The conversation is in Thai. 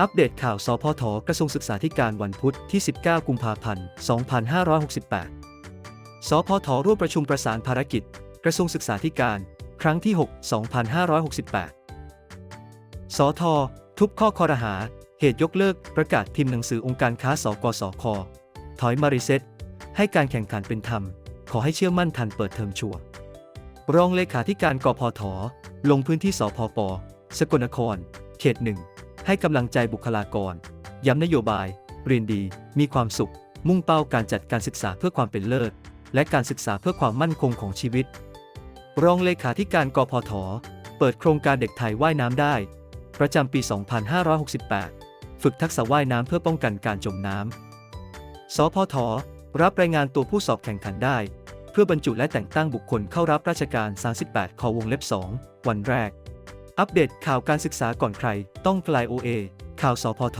อัปเดตข่าวสพทกระทรวงศึกษาธิการวันพุธที่ 19 กุมภาพันธ์ 2568 สพทร่วมประชุมประสานภารกิจ กระทรวงศึกษาธิการ ครั้งที่ 6 2568 สท ทุบข้อคอรหา เหตุยกเลิกประกาศพิมพ์หนังสือองค์การค้าสกสค ถอยมารีเซตให้การแข่งขันเป็นธรรม ขอให้เชื่อมั่นทันเปิดเทอมชัวรองเลขาธิการกพท ลงพื้นที่สพป สกลนคร เขตหนึ่ง ให้กำลังใจบุคลากร ย้ำนโยบาย เรียนดี มีความสุข มุ่งเป้าการจัดการศึกษาเพื่อความเป็นเลิศ และการศึกษาเพื่อความมั่นคงของชีวิต รองเลขาธิการกพท เปิดโครงการเด็กไทยว่ายน้ำได้ ประจำปี 2568 ฝึกทักษะว่ายน้ำเพื่อป้องกันการจมน้ำ สพท รับรายงานตัวผู้สอบแข่งขันได้ เพื่อบรรจุและแต่งตั้งบุคคลเข้ารับราชการ 38ขอวงเล็บ 2 วันแรก อัปเดตข่าวการศึกษาก่อนใคร ต้องกลาย OA ข่าวสพท